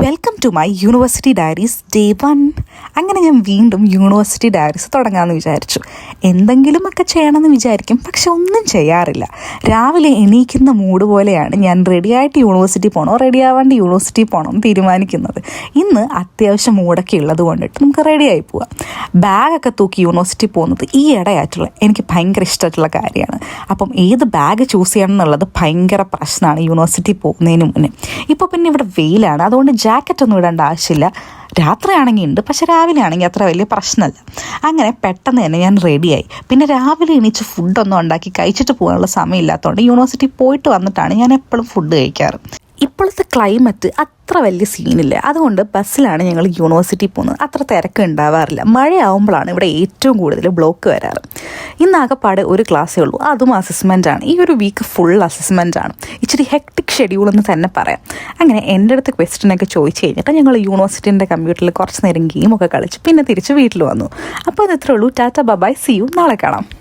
Welcome to my university diaries day one അങ്ങനെ ഞാൻ വീണ്ടും യൂണിവേഴ്സിറ്റി ഡയറീസ് തുടങ്ങാമെന്ന് വിചാരിച്ചു. എന്തെങ്കിലുമൊക്കെ ചെയ്യണമെന്ന് വിചാരിക്കും പക്ഷെ ഒന്നും ചെയ്യാറില്ല. രാവിലെ എണീക്കുന്ന മൂഡ് പോലെയാണ് ഞാൻ റെഡിയായിട്ട് യൂണിവേഴ്സിറ്റി പോകണോ റെഡി ആവാണ്ട് യൂണിവേഴ്സിറ്റി പോകണം തീരുമാനിക്കുന്നത്. ഇന്ന് അത്യാവശ്യം മൂടൊക്കെ ഉള്ളത് കൊണ്ടിട്ട് നമുക്ക് റെഡിയായി പോവാം. ബാഗൊക്കെ തൂക്കി യൂണിവേഴ്സിറ്റി പോകുന്നത് ഈ ഇടയായിട്ടുള്ള എനിക്ക് ഭയങ്കര ഇഷ്ടമായിട്ടുള്ള കാര്യമാണ്. അപ്പം ഏത് ബാഗ് ചൂസ് ചെയ്യണം എന്നുള്ളത് ഭയങ്കര പ്രശ്നമാണ് യൂണിവേഴ്സിറ്റി പോകുന്നതിന് മുന്നേ. ഇപ്പോൾ പിന്നെ ഇവിടെ വെയിലാണ്. അതുകൊണ്ട് ജാക്കറ്റ് ഒന്നും ഇടേണ്ട ആവശ്യമില്ല. രാത്രിയാണെങ്കിൽ ഉണ്ട്. പക്ഷെ രാവിലെ ആണെങ്കിൽ അത്ര വലിയ പ്രശ്നമല്ല. അങ്ങനെ പെട്ടെന്ന് തന്നെ ഞാൻ റെഡിയായി പിന്നെ രാവിലെ എണീച്ച് ഫുഡൊന്നും ഉണ്ടാക്കി കഴിച്ചിട്ട് പോകാനുള്ള സമയമില്ലാത്തതുകൊണ്ട് യൂണിവേഴ്സിറ്റി പോയിട്ട് വന്നിട്ടാണ് ഞാൻ എപ്പോഴും ഫുഡ് കഴിക്കാറ്. ഇപ്പോഴത്തെ ക്ലൈമറ്റ് അത്ര വലിയ സീനില്ല അതുകൊണ്ട് ബസ്സിലാണ് ഞങ്ങൾ യൂണിവേഴ്സിറ്റി പോകുന്നത്. അത്ര തിരക്ക് ഉണ്ടാവാറില്ല. മഴയാവുമ്പോഴാണ് ഇവിടെ ഏറ്റവും കൂടുതൽ ബ്ലോക്ക് വരാറ്. ഇന്നാകെപ്പാടെ ഒരു ക്ലാസ്സേ ഉള്ളൂ. അതും അസസ്മെന്റ് ആണ്. ഈ ഒരു വീക്ക് ഫുൾ അസസ്മെന്റ് ആണ്. ഇച്ചിരി ഹെക്ടിക് ഷെഡ്യൂൾ എന്ന് തന്നെ പറയാം. അങ്ങനെ എന്റെ അടുത്ത് ക്വസ്റ്റ്യനൊക്കെ ചോദിച്ചു കഴിഞ്ഞിട്ട് ഞങ്ങൾ യൂണിവേഴ്സിറ്റിന്റെ കമ്പ്യൂട്ടറിൽ കുറച്ച് നേരം ഗെയിമൊക്കെ കളിച്ച് പിന്നെ തിരിച്ച് വീട്ടിൽ വന്നു. അപ്പോൾ അത് ഇത്രേ ഉള്ളൂ. ടാറ്റ ബബായ് സി യു നാളെ കാണാം.